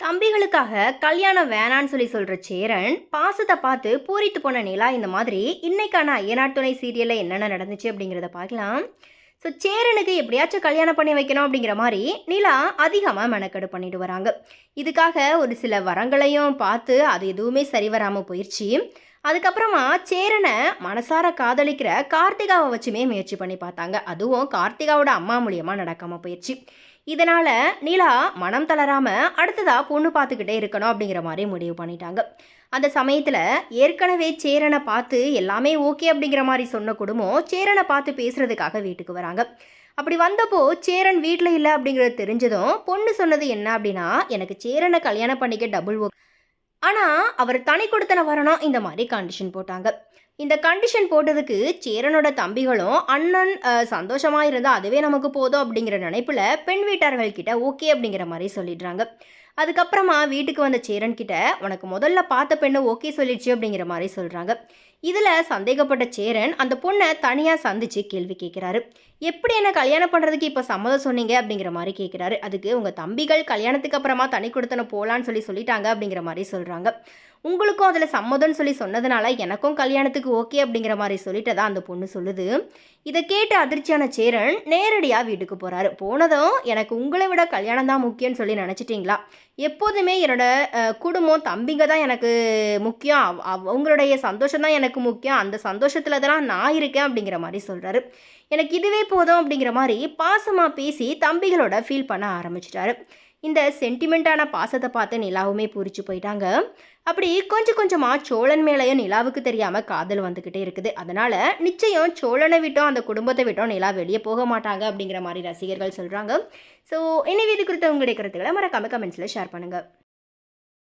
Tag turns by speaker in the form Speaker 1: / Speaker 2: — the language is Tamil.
Speaker 1: தம்பிகளுக்காக கல்யாணம் வேணான்னு சொல்லி சொல்கிற சேரன் பாசத்தை பார்த்து பூரித்து போன நிலா இந்த மாதிரி இன்னைக்கான ஐயனார் துணை சீரியலில் என்னென்ன நடந்துச்சு? அப்படிங்கிறத பார்க்கலாம். ஸோ சேரனுக்கு எப்படியாச்சும் கல்யாணம் பண்ணி வைக்கணும் அப்படிங்கிற மாதிரி நிலா அதிகமாக மெனக்கெடு பண்ணிட்டு வராங்க. இதுக்காக ஒரு சில வரங்களையும் பார்த்து அது எதுவுமே சரி வராமல் போயிடுச்சு அதுக்கப்புறமா சேரனை மனசார காதலிக்கிற கார்த்திகாவை வச்சுமே முயற்சி பண்ணி பார்த்தாங்க. அதுவும் கார்த்திகாவோட அம்மா மூலியமாக நடக்காமல் போயிடுச்சு இதனால் நிலா மனம் தளராம அடுத்ததா பொண்ணு பார்த்துக்கிட்டே இருக்கணும் அப்படிங்கிற மாதிரி முடிவு பண்ணிட்டாங்க. அந்த சமயத்தில் ஏற்கனவே சேரனை பார்த்து எல்லாமே ஓகே அப்படிங்கிற மாதிரி சொன்ன குடும்பம் சேரனை பார்த்து பேசுறதுக்காக வீட்டுக்கு வராங்க. அப்படி வந்தப்போ சேரன் வீட்டில் இல்லை அப்படிங்கிறது தெரிஞ்சதும் பொண்ணு சொன்னது என்ன அப்படின்னா எனக்கு சேரனை கல்யாணம் பண்ணிக்க டபுள் ஒர்க் ஆனால் அவர் தனி கொடுத்தன வரணும் இந்த மாதிரி கண்டிஷன் போட்டாங்க. இந்த கண்டிஷன் போட்டதுக்கு சேரனோட தம்பிகளும் அண்ணன் சந்தோஷமாக இருந்தால் அதுவே நமக்கு போதும் அப்படிங்கிற நினைப்பில் பெண் வீட்டார்கள் கிட்ட ஓகே அப்படிங்கிற மாதிரி சொல்லிடுறாங்க. அதுக்கப்புறமா வீட்டுக்கு வந்த சேரன் கிட்ட உனக்கு முதல்ல பார்த்த பெண்ணு ஓகே சொல்லிடுச்சு அப்படிங்கிற மாதிரி சொல்கிறாங்க இதில் சந்தேகப்பட்ட சேரன் அந்த பொண்ணை தனியாக சந்திச்சு கேள்வி கேட்குறாரு எப்படி என்ன கல்யாணம் பண்ணுறதுக்கு இப்போ சம்மதம் சொன்னீங்க? அப்படிங்கிற மாதிரி கேட்குறாரு அதுக்கு உங்கள் தம்பிகள் கல்யாணத்துக்கு அப்புறமா தனி கொடுத்தன போகலான்னு சொல்லி சொல்லிட்டாங்க அப்படிங்கிற மாதிரி சொல்கிறாங்க உங்களுக்கும் அதில் சம்மதம்னு சொல்லி சொன்னதுனால எனக்கும் கல்யாணத்துக்கு ஓகே அப்படிங்கிற மாதிரி சொல்லிட்டதா அந்த பொண்ணு சொல்லுது. இதை கேட்டு அதிர்ச்சியான சேரன் நேரடியாக வீட்டுக்கு போகிறாரு போனதும் எனக்கு உங்களை விட கல்யாணம் தான் முக்கியம்னு சொல்லி நினச்சிட்டிங்களா? எப்போதுமே என்னோட குடும்பம் தம்பிங்க தான் எனக்கு முக்கியம். அவ- அவங்களுடைய சந்தோஷம் தான் எனக்கு முக்கியம். அந்த சந்தோஷத்தில் தான் நான் இருக்கேன் அப்படிங்கிற மாதிரி சொல்கிறாரு எனக்கு இதுவே போதும் அப்படிங்கிற மாதிரி பாசமாக பேசி தம்பிகளோட ஃபீல் பண்ண ஆரம்பிச்சிட்டாரு. இந்த சென்டிமெண்ட்டான பாசத்தை பார்த்து நிலாவுமே பூரிச்சு போயிட்டாங்க. அப்படி கொஞ்சம் கொஞ்சமாக சோழன் மேலேயும் நிலாவுக்கு தெரியாமல் காதல் வந்துக்கிட்டே இருக்குது. அதனால் நிச்சயம் சோழனை விட்டோம் அந்த குடும்பத்தை விட்டோம் நிலா வெளியே போக மாட்டாங்க அப்படிங்கிற மாதிரி ரசிகர்கள் சொல்கிறாங்க ஸோ இனி வீதி குறித்த உங்களுடைய கருத்துக்களை மறக்காம கமெண்ட்ஸில் ஷேர் பண்ணுங்கள்